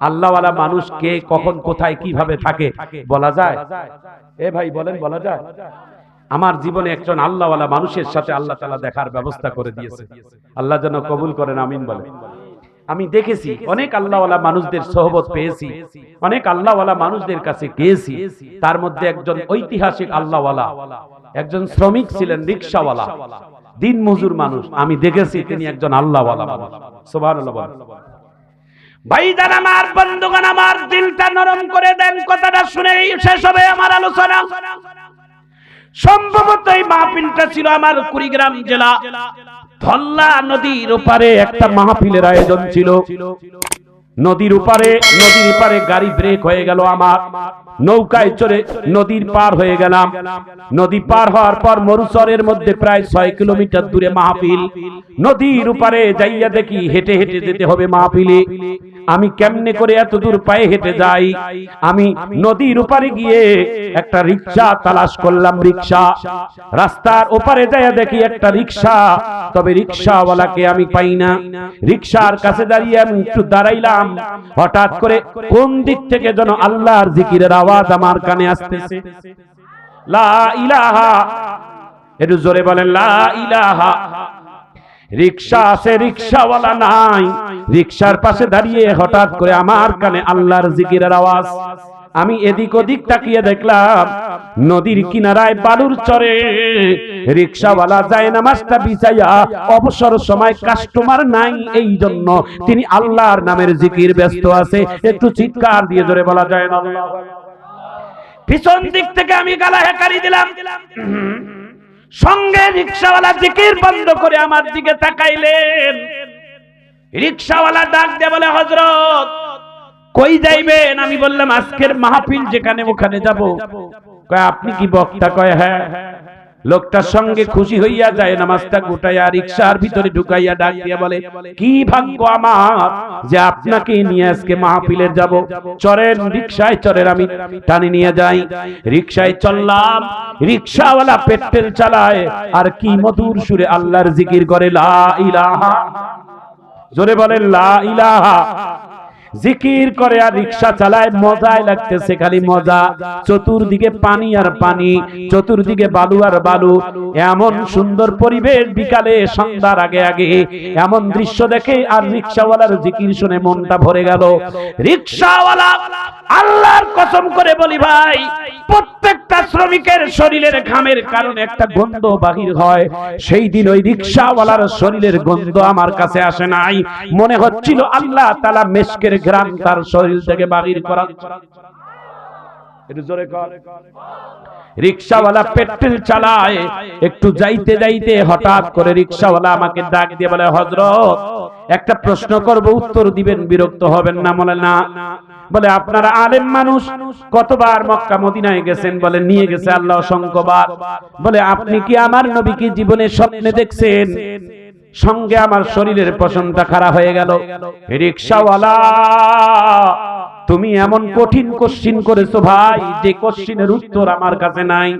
আল্লাহওয়ালা মানুষ কে কখন কোথায় কীভাবে থাকে, বলা যায়? এ ভাই বলেন, বলা যায়। আমার জীবনে একজন আল্লাহওয়ালা মানুষের সাথে আল্লাহ তালা দেখার ব্যবস্থা করে দিয়েছে। আল্লাহ যেন কবুল করেন, আমিন বলে আমি দেখেছি, অনেক আল্লাহওয়ালা মানুষদের সহবত পেয়েছি, অনেক আল্লাহওয়ালা মানুষদের কাছে গিয়েছি। তার মধ্যে একজন ঐতিহাসিক আল্লাহওয়ালা, একজন শ্রমিক ছিলেন, রিক্সাওয়ালা দিন মজুর মানুষ। আমি দেখেছি, তিনি একজন আল্লাহওয়ালা বলেন। ভাইজান আমার বন্ধুগণ, আমার দিলটা নরম করে দেন, কথাটা শুনেই শেষ হবে আমার আলোচনা। সম্ভবত এই মাহফিলটা ছিল আমার কুড়িগ্রাম জেলা, ধল্লা নদীর ওপারে একটা মাহফিলের আয়োজন ছিল। নদীর উপারে নদীর উপারে গাড়ি ব্রেক হয়ে গেল আমার। নৌকায় চড়ে নদীর পার হয়ে গেলাম। নদী পার হওয়ার পর মরুচরের মধ্যে প্রায় ছয় কিলোমিটার দূরে মাহফিল। নদীর উপারে যাইয়া দেখি হেঁটে হেঁটে যেতে হবে মাহফিলে। আমি কেমনে করে এত দূর পায়ে হেঁটে যাই? আমি নদীর উপারে গিয়ে একটা রিক্সা তালাশ করলাম রিক্সা। রাস্তার ওপারে যাইয়া দেখি একটা রিক্সা। তবে রিক্সাওয়ালাকে আমি পাই না। রিক্সার কাছে দাঁড়িয়ে আমি একটু দাঁড়াইলাম। হঠাৎ করে কোন দিক থেকে যেন আল্লাহর জিকিরের আওয়াজ আমার কানে আসতেছে। লা ইলাহা। একটু জোরে বলেন, লা ইলাহা। রিক্সা আছে, রিক্সাওয়ালা নাই। রিক্সার পাশে দাঁড়িয়ে হঠাৎ করে আমার কানে আল্লাহর জিকিরের আওয়াজ। আমি এদিক ওদিক তাকিয়ে দেখলাম, নদীর কিনারায় বালুর চরে রিক্সাওয়ালা যায় নামাজটা বিছাইয়া অবসর সময় কাস্টমার নাই এই জন্য তিনি আল্লাহর নামের জিকির ব্যস্ত আছে। একটু চিৎকার দিয়ে ধরে বলা যায় না। আল্লাহু। পিছন দিক থেকে আমি গালা হেকারি দিলাম। সঙ্গে রিক্সাওয়ালা জিকির বন্ধ করে আমার দিকে তাকাইলেন। রিক্সাওয়ালা ডাক দে বলে হজরত কই যাইবেন? আমি বললাম, আজকের মাহফিল যেখানে, ওখানে যাব। কয়, আপনি কি বক্তা? কয় হ্যাঁ। লোকটার সঙ্গে খুশি হইয়া যায় নামাজটা গোটাইয়া রিক্সার ভিতরে ঢুকাইয়া ডাক দিয়া বলে কি ভাগ্য আমার যে আপনাকে নিয়ে আজকে মাহফিলের যাব? চরেন রিক্সায় চরের আমি টানি নিয়ে যাই। রিক্সায় চললাম রিক্সাওয়ালা পেট্রোল চালায়। আর কি মধুর সুরে আল্লাহর জিকির করে লা ইলাহা জোরে বলেন লা ইলাহা জিকির করে আর রিক্সা চালায় মজায় লাগতেছে খালি মজা। চতুর্দিকে পানি আর পানি, চতুর্দিকে বালু আর বালু। এমন সুন্দর পরিবেশ বিকালে, সন্ধ্যার আগে আগে। এমন দৃশ্য দেখে আর রিক্সাওয়ালার জিকির শুনে মনটা ভরে গেল। রিক্সাওয়ালা আল্লাহর কসম করে বলি, ভাই, প্রত্যেকটা শ্রমিকের শরীরের ঘামের কারণে একটা গন্ধ বাহির হয়। সেই দিন ওই রিক্সাওয়ালার শরীরের গন্ধ আমার কাছে আসে নাই। মনে হচ্ছিল আল্লাহ তালা মেশকের গ্রাম তার শরীর থেকে বাহির করা। জোরে কর। রিক্সাওয়ালা পেট্রোল চালায়। একটু যাইতে যাইতে হঠাৎ করে রিক্সাওয়ালা আমাকে ডাক দিয়ে বলে হজরত একটা প্রশ্ন করব উত্তর দিবেন বিরক্ত হবেন না বলে না। বলে আপনারা আলেম মানুষ কতবার মক্কা মদিনায় গেছেন? বলে নিয়ে গেছে আল্লাহ অসংখ্যবার। বলে আপনি কি আমার নবীকে জীবনে স্বপ্নে দেখছেন? সঙ্গে আমার শরীরের পশমটা খারাপ হয়ে গেল। রিক্সাওয়ালা তুমি এমন কঠিন কোশ্চিন করেছ ভাই যে কোশ্চিনের উত্তর আমার কাছে নাই।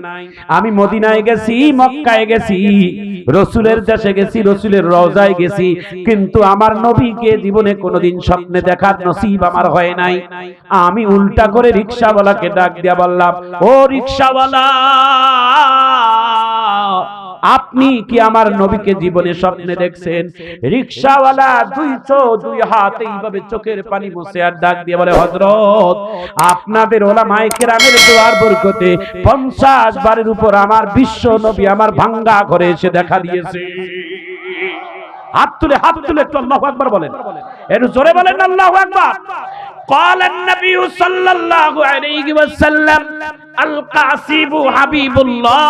আমি মদিনায় গেছি মক্কায় গেছি রসুলের দেশে গেছি রসুলের রওজায় গেছি কিন্তু আমার নবীকে জীবনে কোনোদিন স্বপ্নে দেখার নসিব আমার হয় নাই। আমি উল্টা করে রিক্সাওয়ালাকে ডাক দিয়া বললাম ও রিক্সাওয়ালা আপনি কি আমার নবীকে জীবনে স্বপ্নে দেখছেন রিক্সাওয়ালা দুই চো দুই হাত এইভাবে চোখের পানি মুছে আর ডাক দিয়ে বলে হজরত আপনাদের ওলা মাইকের আমের দোয়ার বরকতে পঞ্চাশ বারের উপর আমার বিশ্ব নবী আমার ভাঙ্গা ঘরে এসে দেখা দিয়েছে হাত তুলে হাত তুলে একটু আল্লাহু আকবার বলেন একটু জোরে বলেন আল্লাহু আকবার قال النبي صلى الله عليه وسلم আল কাসিবু হাবিবুল্লাহ।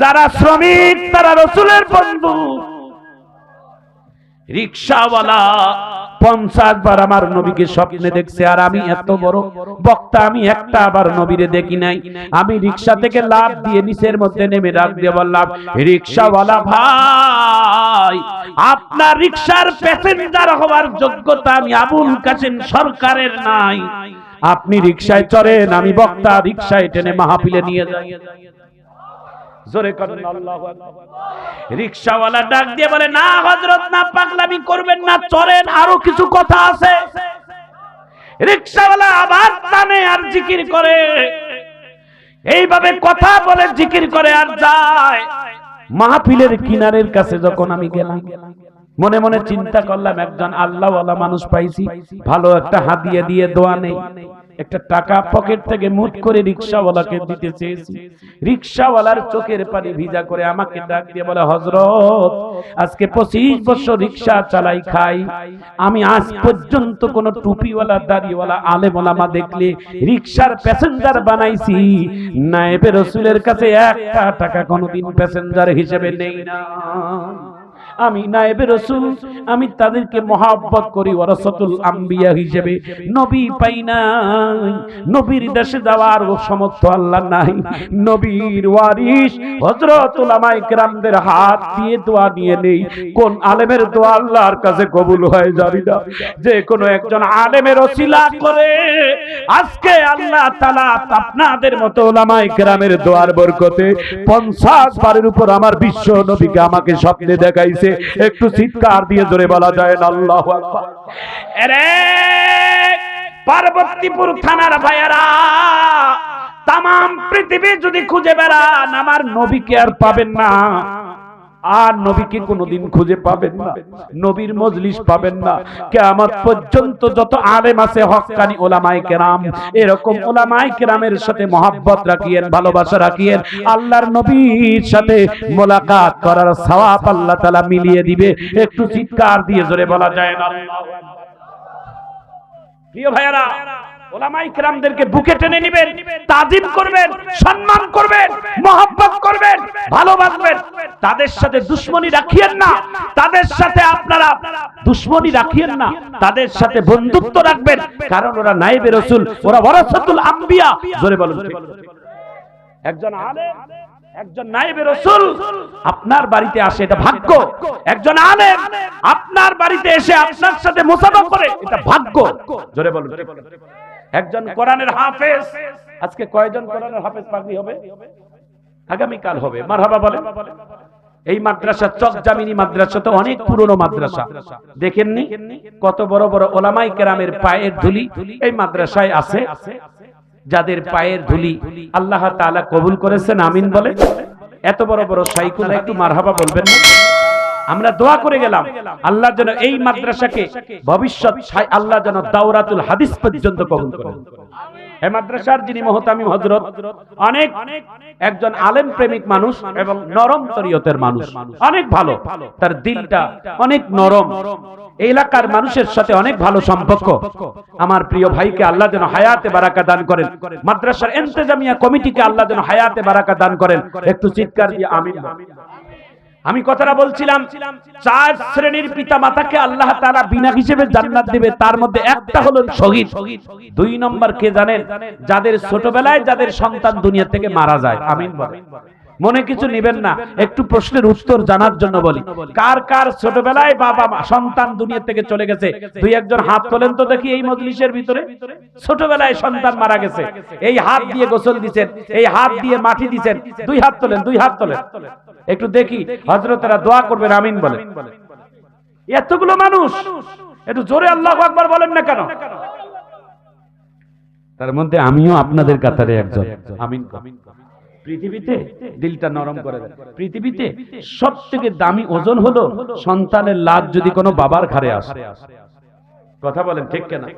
যারা শ্রমিক তারা রসুলের বন্ধু। রিক্সাওয়ালা পঞ্চাশ বার আমার নবীকে স্বপ্নে দেখছে, আর আমি এত বড় বক্তা, আমি একটা আবার নবীরে দেখি নাই। আমি রিক্সা থেকে লাভ দিয়ে নিচের মধ্যে নেমে ডাক দিয়ে বললাম, রিক্সাওয়ালা ভাই, আপনার রিক্সার প্যাসেঞ্জার হওয়ার যোগ্যতা আমি আবুল কাসেম সরকারের নাই। আপনি রিক্সায় চড়েন, আমি বক্তা, রিক্সায় টেনে মাহফিলে নিয়ে যাই। জোরে করেন আল্লাহু আকবার। রিকশাওয়ালা ডাক দিয়ে বলে, না হযরত, না পাগলামি করবেন না, চলেন, আরও কিছু কথা আছে। রিকশাওয়ালা আবার টানে আর জিকির করে। এইভাবে কথা বলে, জিকির করে আর যায়। মাহফিলের কিনারের কাছে যখন আমি গেলাম, মনে মনে চিন্তা করলাম, একজন আল্লাহওয়ালা মানুষ পাইছি, ভালো একটা হাদিয়া দিয়ে দোয়া নেই। একটা টাকা পকেট থেকে মুট করে রিক্সাওয়ালাকে দিতে চেয়েছি। রিক্সাওয়ালার চোখের পানি ভিজা করে আমাকে ডাক দিয়ে বলে হজরত আজকে পঁচিশ বছর রিক্সা চালাই খাই। আমি আজ পর্যন্ত কোন টুপিওয়ালা, দাড়িওয়ালা আলেম ওলামা দেখলে রিক্সার প্যাসেঞ্জার বানাইছি। নায়েবে রসুলের কাছে একটা টাকা কোনোদিন প্যাসেঞ্জার হিসেবে নেই না। আমি নায়েবে রসুল, আমি তাদেরকে মহাব্বত করি ওরাসতুল আম্বিয়া হিসেবে। নবী পাই নাই, নবীর দেশে যাওয়ার সমর্থ আল্লাহ নাই। নবীর ওয়ারিস হযরত উলামায়ে কেরামদের হাত দিয়ে দোয়া নিয়ে নেই। কোন আলেমের দোয়া আল্লাহর কাছে কবুল হয় জানি না। যে কোনো একজন আলেমের ওসিলা করে আজকে আল্লাহ তালা আপনাদের মতো উলামায়ে কেরামের দোয়ার বরকতে 50 বারের উপর আমার বিশ্ব নবীকে আমাকে স্বপ্নে দেখাইছে। একটু চিৎকার দিয়ে জোরে বলা যায় না, আল্লাহ পার্বতীপুর থানার ভাইয়ারা তাম পৃথিবী যদি খুঁজে বেড়ান, আমার নবীকে আর পাবেন না। আর নবীকে কোনোদিন খুঁজে পাবেন না। নবীর মজলিস পাবেন না। কেয়ামত পর্যন্ত যত আলেম আছে হক্কানি ওলামায়ে কেরাম, এরকম ওলামায়ে কেরামের সাথে মহাব্বত রাখিয়েন, ভালোবাসা রাখিয়েন, আল্লাহর নবীর সাথে মোলাকাত করার সওয়াব আল্লাহ তাআলা মিলিয়ে দিবে। একটু চিৎকার দিয়ে জোরে বলা যায় না। প্রিয় ভাইয়ারা বুকে টেনে নেবেন করবেন করবেন করবেন, ভালোবাসবেন। তাদের সাথে রাখিয়েন না। তাদের সাথে আপনারা তাদের সাথে বন্ধুত্ব রাখবেন। কারণ ওরা নাইবে রসুল, ওরা ওরাসাতুল আম্বিয়া। জোরে বলুন একজন আলেম, একজন নাইবে রসুল, আপনার বাড়িতে আসে এটা ভাগ্য। একজন আলেম, আপনার বাড়িতে এসে আপনার সাথে মুসাফা করে, এটা ভাগ্য। জোরে বলুন। একজন কোরআনের হাফেজ। আজকে কয়জন কোরআনের হাফেজ পাগড়ি হবে? আগামী কাল হবে। মারহাবা বলে এই মাদ্রাসা চক জামিনী মাদ্রাসা তো অনেক পুরনো মাদ্রাসা। দেখেননি? কত বড় বড় ওলামাই কেরামের পায়ের ধুলি এই মাদ্রাসায় আছে। যাদের পায়ের ধুলি আল্লাহ তাআলা কবুল করেছেন, আমিন বলে। এত বড় বড় সাইকুল একটু মারহাবা বলবেন না? আমরা দোয়া করে গেলাম আল্লাহ যেন এই মাদ্রাসাকে ভবিষ্যৎ আল্লাহ যেন দাওরাতুল হাদিস পর্যন্ত কবুল করেন এই মাদ্রাসার যিনি মহতামিম হযরত অনেক একজন আলেম প্রেমিক মানুষ এবং নরম তরিয়তের মানুষ। অনেক ভালো। তার দিলটা অনেক নরম। এলাকার মানুষের সাথে অনেক ভালো সম্পর্ক। আমার প্রিয় ভাইকে আল্লাহ যেন হায়াতে বারাকা দান করেন। মাদ্রাসার ইন্তেজামিয়া কমিটিকে আল্লাহ যেন হায়াতে বারাকা দান করেন। একটু চিৎকার দিয়ে আমিন। আমি কথাটা বলছিলাম, চার শ্রেণির পিতা মাতাকে আল্লাহ তারা বিনা হিসেবে জান্নাত দিবে, তার মধ্যে একটা হলো শহীদ। দুই নম্বর কে জানেন? যাদের ছোটবেলায় যাদের সন্তান দুনিয়া থেকে মারা যায়। আমিন বলেন। মনে কিছু নেবেন না একটু প্রশ্নের উত্তর জানার জন্য বলি। কার কার ছোটবেলায় বাবা মা সন্তান দুনিয়া থেকে চলে গেছে। দুই একজন হাত তোলেন তো দেখি এই মজলিসের ভিতরে ছোটবেলায় সন্তান মারা গেছে। এই হাত দিয়ে গোসল দিছেন এই হাত দিয়ে মাটি দিছেন। দুই হাত তোলেন দুই হাত তোলেন। একটু দেখি হজরতেরা দোয়া করবেন আমিন বলেন। এতগুলো মানুষ একটু জোরে আল্লাহ আকবার বলেন না কেন? তার মধ্যে আমিও আপনাদের কাতারে একজন। আমিন আমিন পৃথিবীতে দিলটা নরম করে দেয়। পৃথিবীতে সব থেকে দামি ওজন হলো সন্তানের লাভ যদি কোনো বাবার ঘরে আসে। কথা বলেন ঠিক কেনা।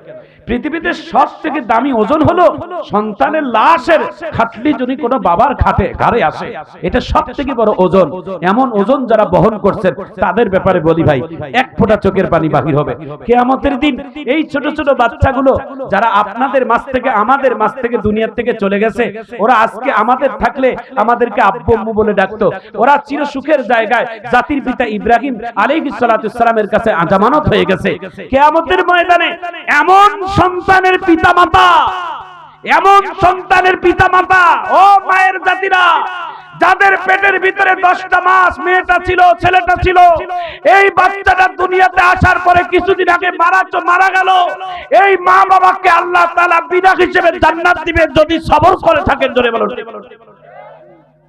পৃথিবীতে সব থেকে দামি ওজন হলো সন্তানের লাশের খাটলি যদি কোনো বাবার খাটে ঘরে আসে, এটা সব থেকে বড় ওজন। এমন ওজন যারা বহন করছেন তাদের ব্যাপারে বলি ভাই, এক ফোঁটা চোখের পানি বাহির হবে। কেয়ামতের দিন এই ছোট ছোট বাচ্চাগুলো যারা আপনাদের মাছ থেকে, আমাদের মাছ থেকে দুনিয়ার থেকে চলে গেছে, ওরা আজকে আমাদের থাকলে আমাদেরকে আব্বু বলে ডাকতো। ওরা চির সুখের জায়গায় জাতির পিতা ইব্রাহিম আলাইহিস সালামের কাছে আজামানত হয়ে গেছে। কেয়ামতের ময়দানে এমন সন্তানের পিতা মাতা এমন সন্তানের পিতা মাতা ও মায়ের জাতিরা যাদের পেটের ভিতরে দশটা মাস মেয়েটা ছিল ছেলেটা ছিল এই বাচ্চাটা দুনিয়াতে আসার পরে কিছুদিন আগে মারা মারা গেল। এই মা বাবাকে আল্লাহ তাআলা বিনা হিসেবে জান্নাত দিবে যদি সবর করে থাকেন জোরে বলুন।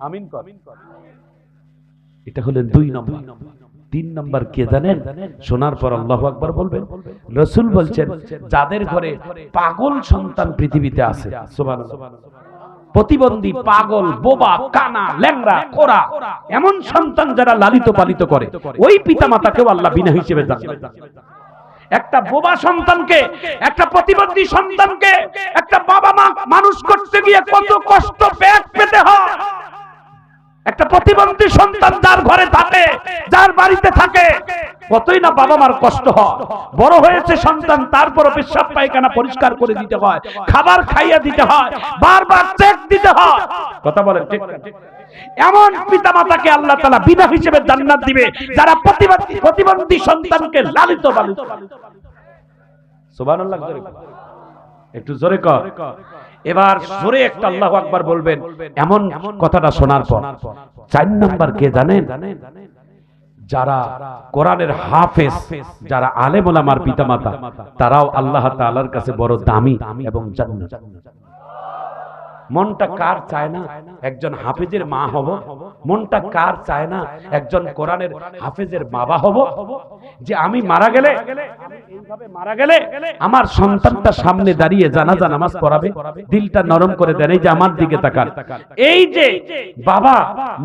আমিন এটা হলেন দুই নম্বর। তিন নম্বর কে জানেন? শোনার পর আল্লাহ আকবার বলবেন, রসুল বলছেন, যাদের ঘরে পাগল সন্তান পৃথিবীতে আছে প্রতিবন্ধী পাগল, বোবা, কানা, ল্যাংড়া, কোরা, এমন সন্তান যারা লালিত পালিত করে, ওই পিতা মাতাকেও আল্লাহ বিনা হিসেবে জান্নাত একটা বোবা সন্তানকে, একটা প্রতিবন্ধী সন্তানকে, একটা বাবা মা মানুষ করতে গিয়ে কত কষ্ট পেট পেতে হয়। একটা প্রতিবন্ধী সন্তান যার ঘরে থাকে, যার বাড়িতে থাকে, কতই না বাবা মার কষ্ট হয় বড় হয়েছে সন্তান তারপর পেশাব পায়খানা পরিষ্কার করে দিতে হয়, খাবার খাইয়া দিতে হয়, বারবার চেক দিতে হয় কথা বলেন ঠিক? এমন পিতা মাতাকে আল্লাহ তাআলা বিনা হিসেবে জান্নাত দিবে, যারা প্রতিবন্ধী প্রতিবন্ধী সন্তানকে লালিত পালিত সুবহানাল্লাহ, জোরে। একটু জোরে কর এবার জোরে একটা আল্লাহ আকবার বলবেন। এমন কথাটা শোনার পর। চার নাম্বার কে জানেন? যারা কোরআনের হাফেজ, যারা আলেম ওলামার পিতামাতা, তারাও আল্লাহ তাআলার কাছে বড় দামি এবং জান্নাত। মনটা কার চায় না? একজন হাফেজের মা হব মনটা কার চায় না? একজন কোরআনের হাফেজের বাবা হব যে আমি মারা গেলে এইভাবে মারা গেলে আমার সন্তানটা সামনে দাঁড়িয়ে জানাজা নামাজ পড়াবে দিলটা নরম করে দেন এই যে আমার দিকে তাকান। এই যে বাবা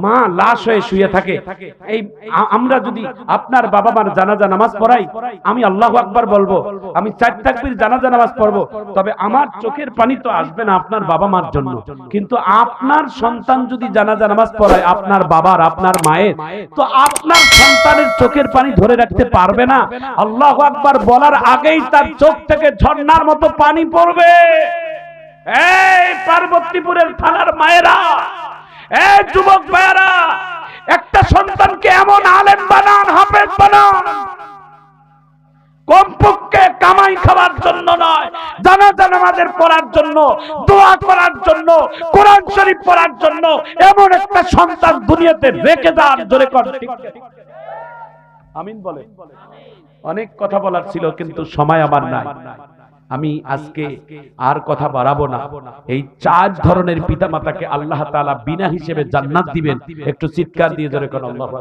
মা লাশ হয়ে শুয়ে থাকে এই আমরা যদি আপনার বাবা মার জানাজা নামাজ পড়াই আমি আল্লাহ আকবার বলব আমি চার তাকবীর জানাজা নামাজ পড়ব তবে আমার চোখের পানি তো আসবে না আপনার বাবা মার জন্য। কিন্তু আপনার সন্তান যদি জানাজা নামাজ পড়ায় আপনার বাবার, আপনার মায়ের, তো আপনার সন্তানের চোখের পানি ধরে রাখতে পারবে না। আল্লাহ আকবার বলার আগেই তার চোখ থেকে ঝর্ণার মতো পানি পড়বে। এই পার্বতীপুরের থানার মায়েরা, এই যুবক ভাইয়েরা, একটা সন্তানকে এমন আলেম বানান, হাফেজ বানান। কমপক্ষে কামাই খাওয়ার জন্য নয় জানাজা নামাজের পড়ার জন্য, দোয়া করার জন্য, কোরআন শরীফ পড়ার জন্য, এমন একটা সন্তান দুনিয়াতে রেখে দেওয়ার জোরে কর আমিন বলে। অনেক কথা বলার ছিল, কিন্তু সময় আমার নাই। আমি আজকে আর কথা বাড়াবো না। এই চার ধরনের পিতামাতাকে আল্লাহ তাআলা বিনা হিসেবে জান্নাত দিবেন। একটু চিৎকার দিয়ে ধরে কোন আল্লাহু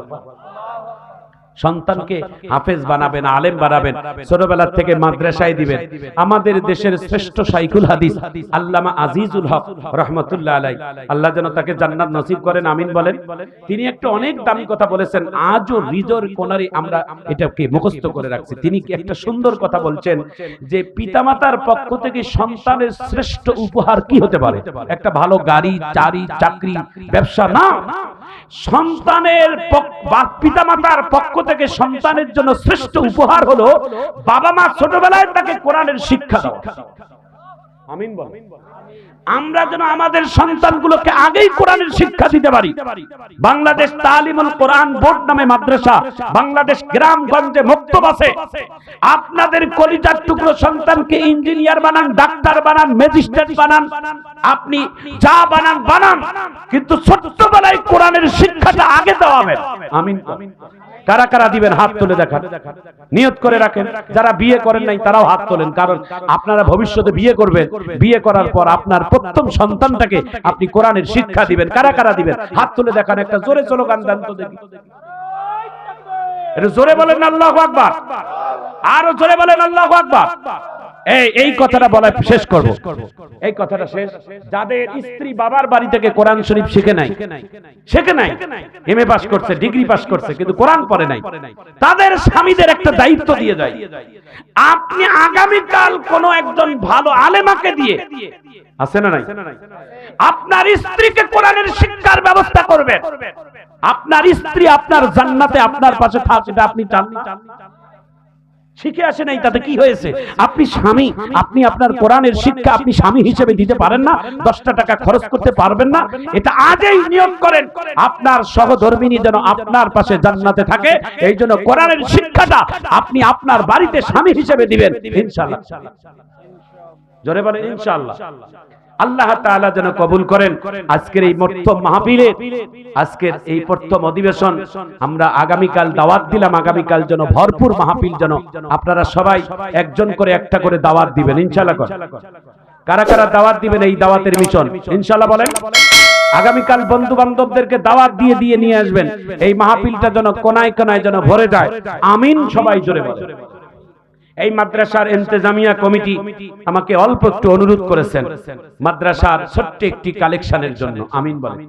সন্তানকে হাফেজ বানাবেন, আলেম বানাবেন ছোটবেলা থেকে মাদ্রাসায় দিবেন। আমাদের দেশের শ্রেষ্ঠ সাইকুল হাদিস আল্লামা আজিজুল হক রহমতুল্লাহ আলাই আল্লাহ যেন তাকে জান্নাত নসিব করেন, আমিন বলেন। তিনি একটা অনেক দামি কথা বলেছেন, আজও রিজর কোনারে আমরা এটাকে মুখস্থ করে রাখছি। তিনি কি একটা সুন্দর কথা বলছেন যে পিতামাতার পক্ষ থেকে সন্তানের শ্রেষ্ঠ উপহার কি হতে পারে? একটা ভালো গাড়ি, চারি, চাকরি, ব্যবসা না। সন্তানের পিতামাতার পক্ষ থেকে সন্তানের জন্য শ্রেষ্ঠ উপহার হলো বাবা মা ছোটবেলায় তাকে কোরআনের শিক্ষা দাও। আমিন বল আমরা যেন আমাদের সন্তানগুলোকে আগেই কোরআনের শিক্ষা দিতে পারি। বাংলাদেশ তালিমুল কোরআন বোর্ড নামে মাদ্রাসা বাংলাদেশ গ্রামগঞ্জে মক্তব আছে। আপনাদের কলিজার টুকরো সন্তানকে ইঞ্জিনিয়ার বানান ডাক্তার বানান ম্যাজিস্ট্রেট বানান আপনি যা বানান বানান। কিন্তু ছোট্টবেলায় কোরআনের শিক্ষাটা আগে দেওয়া হবে। আমিন আমিন কারা কারা দিবেন হাত তুলে দেখান নিয়ত করে রাখেন। যারা বিয়ে করেন নাই তারাও হাত তোলেন। কারণ আপনারা ভবিষ্যতে বিয়ে করবেন। বিয়ে করার পর আপনার প্রথম সন্তানটাকে আপনি কোরআনের শিক্ষা দিবেন। কারা কারা দিবেন। হাত তুলে দেখান। একটা জোরে চলো গান দেন তো দেখি। জোরে বলেন আল্লাহ আকবার। আরও জোরে বলেন আল্লাহ আকবার। এই এই কথাটা বলা শেষ করব। এই কথাটা শেষ। যাদের স্ত্রী বাবার বাড়ি থেকে কোরআন শরীফ শিখে নাই, শেখে নাই এমএ পাস করছে ডিগ্রি পাস করছে, কিন্তু কোরআন পড়ে নাই, তাদের স্বামীদের একটা দায়িত্ব দিয়ে যায়। আপনি আগামীকাল কোন একজন ভালো আলেমাকে দিয়ে, আছে না নাই? আপনার স্ত্রীকে কোরআনের শিক্ষার ব্যবস্থা করবেন আপনার স্ত্রী আপনার জান্নাতে আপনার পাশে থাক এটা আপনি চান না? শিখে আসে নাই, তাতে কি হয়েছে? আপনি স্বামী, আপনি আপনার কোরআনের শিক্ষা আপনি স্বামী হিসেবে দিতে পারেন না, দশটা টাকা খরচ করতে পারবেন না, এটা আজই নিয়োগ করেন। আপনার সহধর্মিনী যেন আপনার পাশে জান্নাতে থাকে, এই জন্য কোরআনের শিক্ষাটা আপনি আপনার বাড়িতে স্বামী হিসেবে দিবেন, ইনশাআল্লাহ। জোরে বলেন, ইনশাআল্লাহ। আল্লাহ তাআলা যেন কবুল করেন। আজকের এই প্রথম মাহফিলে, আজকের এই প্রথম অধিবেশন, আমরা আগামীকাল দাওয়াত দিলাম, আগামীকাল যেন ভরপুর মাহফিল যেন আপনারা সবাই একজন করে একটা করে দাওয়াত দিবেন, ইনশাআল্লাহ কর। কারা দাওয়াত দিবেন এই দাওয়াতের মিশন? ইনশাআল্লাহ বলেন। আগামীকাল বন্ধু বান্ধবদেরকে দাওয়াত দিয়ে দিয়ে নিয়ে আসবেন। এই মাহফিলটা যেন কোনায় কোনায় যেন ভরে যায়। আমিন সবাই জোরে বলে এই মাদ্রাসার ইন্তেজামিয়া কমিটি আমাকে অল্প একটু অনুরোধ করেছেন মাদ্রাসার ছোট্ট একটি কালেকশনের জন্য। আমিন বলেন।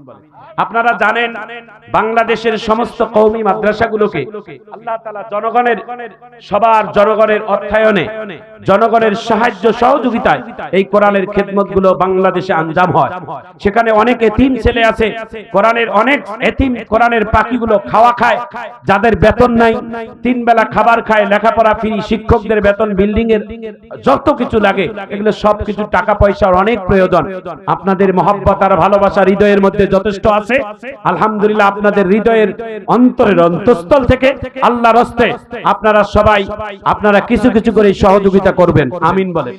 আপনারা জানেন, বাংলাদেশের সমস্ত কৌমি মাদ্রাসাগুলোকে আল্লাহ তাআলা জনগণের, সবার জনগণের অর্থায়নে, জনগণের সাহায্য সহযোগিতায় এই কোরআনের খেদমতগুলো বাংলাদেশে আঞ্জাম হয়। সেখানে অনেক এতিম ছেলে আছে, কোরআনের অনেক এতিম কোরআনের পাখিগুলো খাওয়া খায়, যাদের বেতন নাই তিন বেলা খাবার খায়, লেখাপড়া ফ্রি, শিক্ষকদের বেতন বিল্ডিং এর যত কিছু লাগে, এগুলো সব কিছু টাকা পয়সার অনেক প্রয়োজন। আপনাদের মহব্বত আর ভালোবাসা হৃদয়ের মধ্যে যথেষ্ট আছে। আলহামদুলিল্লাহ, আপনাদের হৃদয়ের অন্তরের অন্তঃস্থল থেকে আল্লাহর হস্তে আপনারা সবাই, আপনারা কিছু কিছু করে সহযোগিতা করবেন। আমিন বলেন।